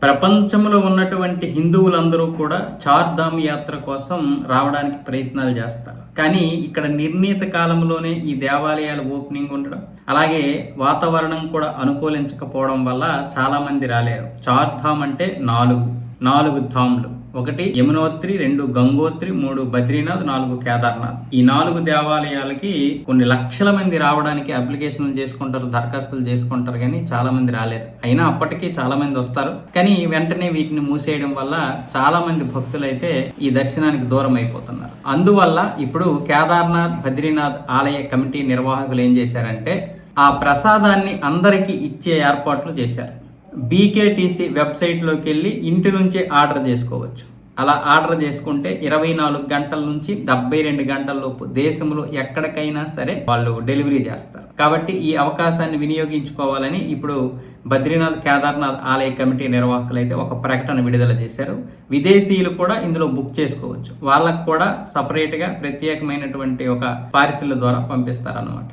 ప్రపంచంలో ఉన్నటువంటి హిందువులందరూ కూడా చార్ధామ్ యాత్ర కోసం రావడానికి ప్రయత్నాలు చేస్తారు. కానీ ఇక్కడ నిర్ణీత కాలంలోనే ఈ దేవాలయాలు ఓపెనింగ్ ఉండడం అలాగే వాతావరణం కూడా అనుకూలించకపోవడం వల్ల చాలామంది రాలేరు. చార్ధామ్ అంటే నాలుగు. నాలుగు ధామ్లు. ఒకటి యమునోత్రి రెండు గంగోత్రి మూడు బద్రీనాథ్ నాలుగు కేదార్నాథ్. ఈ నాలుగు దేవాలయాలకి కొన్ని లక్షల మంది రావడానికి అప్లికేషన్లు చేసుకుంటారు దరఖాస్తులు చేసుకుంటారు కానీ చాలా మంది రాలేరు. అయినా అప్పటికీ చాలా మంది వస్తారు. కానీ వెంటనే వీటిని మూసేయడం వల్ల చాలా మంది భక్తులు అయితే ఈ దర్శనానికి దూరం అయిపోతున్నారు. అందువల్ల ఇప్పుడు కేదార్నాథ్ బద్రీనాథ్ ఆలయ కమిటీ నిర్వాహకులు ఏం చేశారంటే ఆ ప్రసాదాన్ని అందరికీ ఇచ్చే ఏర్పాట్లు చేశారు. బీకేటీసీ వెబ్సైట్లోకి వెళ్ళి ఇంటి నుంచే ఆర్డర్ చేసుకోవచ్చు. అలా ఆర్డర్ చేసుకుంటే ఇరవై నాలుగు గంటల నుంచి డెబ్బై రెండు గంటల లోపు దేశంలో ఎక్కడికైనా సరే వాళ్ళు డెలివరీ చేస్తారు. కాబట్టి ఈ అవకాశాన్ని వినియోగించుకోవాలని ఇప్పుడు బద్రీనాథ్ కేదార్నాథ్ ఆలయ కమిటీ నిర్వాహకులు అయితే ఒక ప్రకటన విడుదల చేశారు. విదేశీయులు కూడా ఇందులో బుక్ చేసుకోవచ్చు. వాళ్ళకు కూడా సపరేట్గా ప్రత్యేకమైనటువంటి ఒక పార్సిల్ ద్వారా పంపిస్తారన్నమాట.